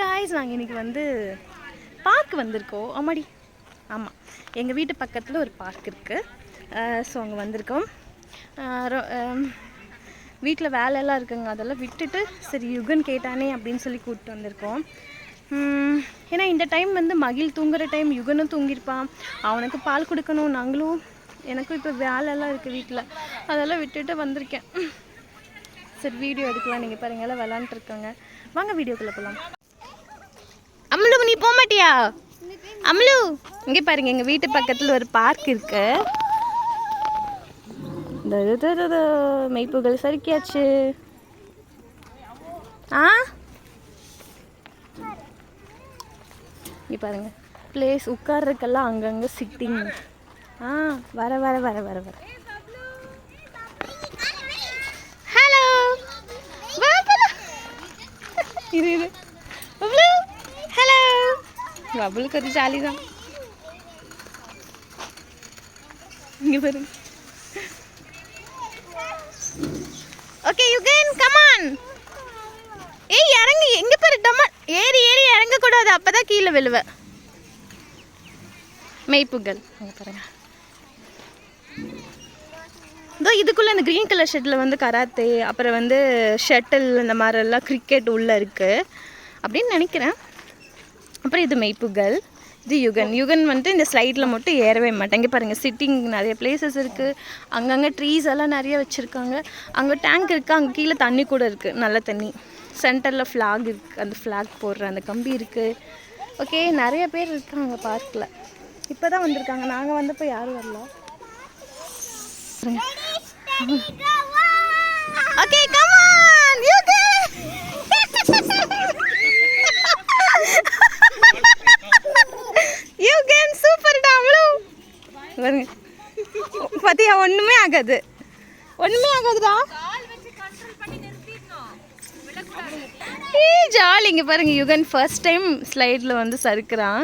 Guys நாங்கள் இன்றைக்கி வந்து பார்க் வந்திருக்கோம். ஆமாடி ஆமாம் எங்கள் வீட்டு பக்கத்தில் ஒரு பார்க் இருக்குது ஸோ அங்கே வந்திருக்கோம். வீட்டில் வேலையெல்லாம் இருக்குங்க. அதெல்லாம் விட்டுட்டு சரி யுகன் கேட்டானே அப்படின்னு சொல்லி கூப்பிட்டு வந்திருக்கோம். ஏன்னா இந்த டைம் வந்து மகிழ் தூங்குற டைம் யுகனும் தூங்கியிருப்பான். அவனுக்கு பால் கொடுக்கணும். நாங்களும் எனக்கும் இப்போ வேலையெல்லாம் இருக்குது வீட்டில் அதெல்லாம் விட்டுட்டு வந்திருக்கேன். சரி வீடியோ எடுக்கலாம். நீங்கள் பாருங்கள் எல்லாம் விளாண்டுருக்காங்க வாங்க வீடியோக்குள்ளே போகலாம் அம்லு நீ போக மாட்டியா? அம்லு இங்கே பாருங்க எங்கள் வீட்டு பக்கத்தில் ஒரு பார்க் இருக்கு. மெய்ப்புகள் சறுக்கியாச்சு. ஆ? இங்கே பாருங்க பிளேஸ் உட்கார்றதுக்கெல்லாம் அங்கங்கே சிட்டிங் ஆ வர வர வர வர வர. ஹலோ இரு இரு. பப்ளுக்கு ஒரு ஜாலி தான் இங்கே பாருங்க ஓகே யுகேன் கமான் ஏய் இறங்கு. எங்க பாரு டமா ஏறி ஏறி இறங்க கூடாது அப்பதான் கீழே விழுவ. மெய்ப்புகள். அங்க பாருங்க. இதோ இதுக்குள்ளே இந்த க்ரீன் கலர் ஷெட்டில் வந்து கராத்தே அப்புறம் வந்து ஷட்டில் இந்த மாதிரிலாம் கிரிக்கெட் உள்ளே இருக்குது அப்படின்னு நினைக்கிறேன். அப்புறம் இது மெய்ப்புகள் இது யுகன். யுகன் வந்துட்டு இந்த ஸ்லைடில் மட்டும் ஏறவே மாட்டேன். இங்கே பாருங்கள் சிட்டிங் நிறைய பிளேசஸ் இருக்குது அங்கங்கே ட்ரீஸ் எல்லாம் நிறைய வச்சுருக்காங்க. அங்கே டேங்க் இருக்குது அங்கே கீழே தண்ணி கூட இருக்குது நல்ல தண்ணி. சென்டரில் ஃப்ளாக் இருக்குது அந்த ஃப்ளாக் போடுற அந்த கம்பி இருக்குது ஓகே நிறைய பேர் இருக்காங்க பார்க்கில் இப்போ தான் வந்திருக்காங்க. நாங்கள் வந்தப்போ யாரும் வரல. ஓகே கமான் ஆகாது ஒண்ணுமே ஆகாதுடா. ஏய் ஜாலி. இங்கே பாருங்க யுகன் ஃபர்ஸ்ட் டைம் ஸ்லைடில் வந்து சறுக்கிறான்.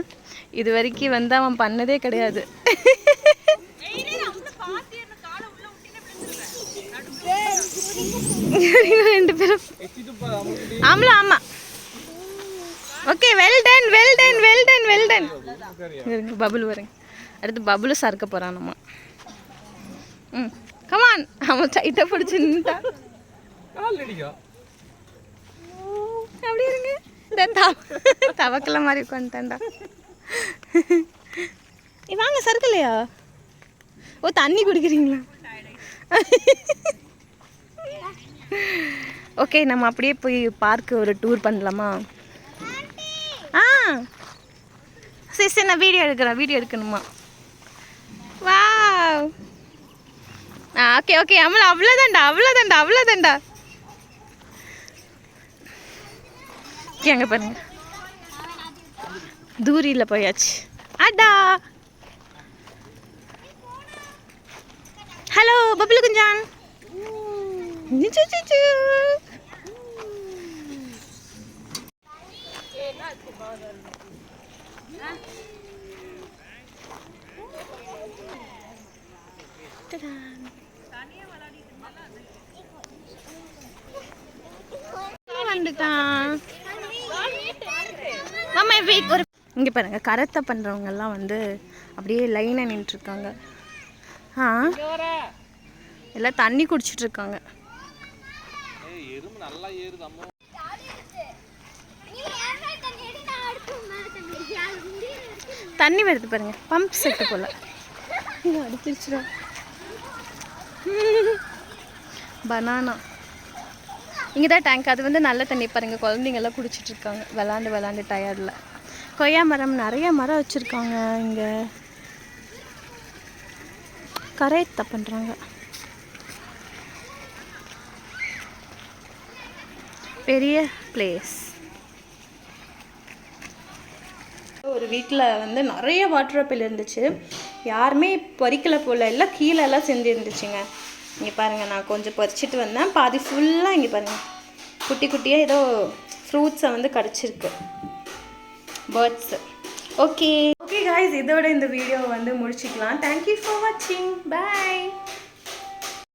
இது வரைக்கும் வந்து அவன் பண்ணதே கிடையாது. ரெண்டு பேரும். ஆமாம் ஆமாம் okay well done well done well done well done bubble வருங்க அடுத்து பபுளும் சறுக்க போகிறான் நம்ம. ம். கமான் அவன் டைட்டாக பிடிச்சி நின்ட்டான் அப்படி இருங்க. தவக்கல மாதிரி உட்காந்துட்டான்டா. வாங்க சறுக்கலையா? ஓ தண்ணி குடிக்கிறீங்களா? ஓகே நம்ம அப்படியே போய் பார்க்கு ஒரு டூர் பண்ணலாமா? ஆ. சரி சரி நான் வீடியோ எடுக்கிறேன் வீடியோ எடுக்கணுமா? வா ஓகே ஓகே அம்மள அவ்வளோதான்டா அவ்வளோதான்டா அவ்வளோதான்டா எங்க பாருங்க தூரியில் போயாச்சு அடா ஹலோ பப்ளு குஞ்சான் சு, சு, சு. Ta-da. வந்துட்டான் மாமா ஒரு இங்கே பாருங்க கரத்தை பண்ணுறவங்கெல்லாம் வந்து அப்படியே லைனை நின்றுருக்காங்க ஆ? எல்லாம் தண்ணி குடிச்சிட்டு இருக்காங்க தண்ணி வருது பாருங்க பம்ப் செட்டு போல். இங்க பனானா இங்கே தான் டேங்க் அது வந்து நல்ல தண்ணி பாருங்க. குழந்தைங்க எல்லாம் குடிச்சிட்டு இருக்காங்க விளாண்டு விளாண்டு டயர்டில் கொய்யா மரம் நிறைய மரம் வச்சுருக்காங்க இங்கே. கரையத்தை பண்ணுறாங்க பெரிய பிளேஸ் ஒரு வீட்டில் வந்து நிறைய வாட்டர் ஆப்பிள் இருந்துச்சு. யாருமே பறிக்கலை போல எல்லாம் கீழே எல்லாம் செஞ்சு இருந்துச்சுங்க இங்கே பாருங்கள் நான் கொஞ்சம் பறிச்சிட்டு வந்தேன். பாதி ஃபுல்லாக இங்கே பாருங்கள் குட்டி குட்டியாக ஏதோ ஃப்ரூட்ஸை வந்து கிடச்சிருக்கு. பேர்ட்ஸு ஓகே ஓகே காய்ஸ் இதோட இந்த வீடியோவை வந்து முடிச்சுக்கலாம். தேங்க்யூ ஃபார் வாட்சிங் பை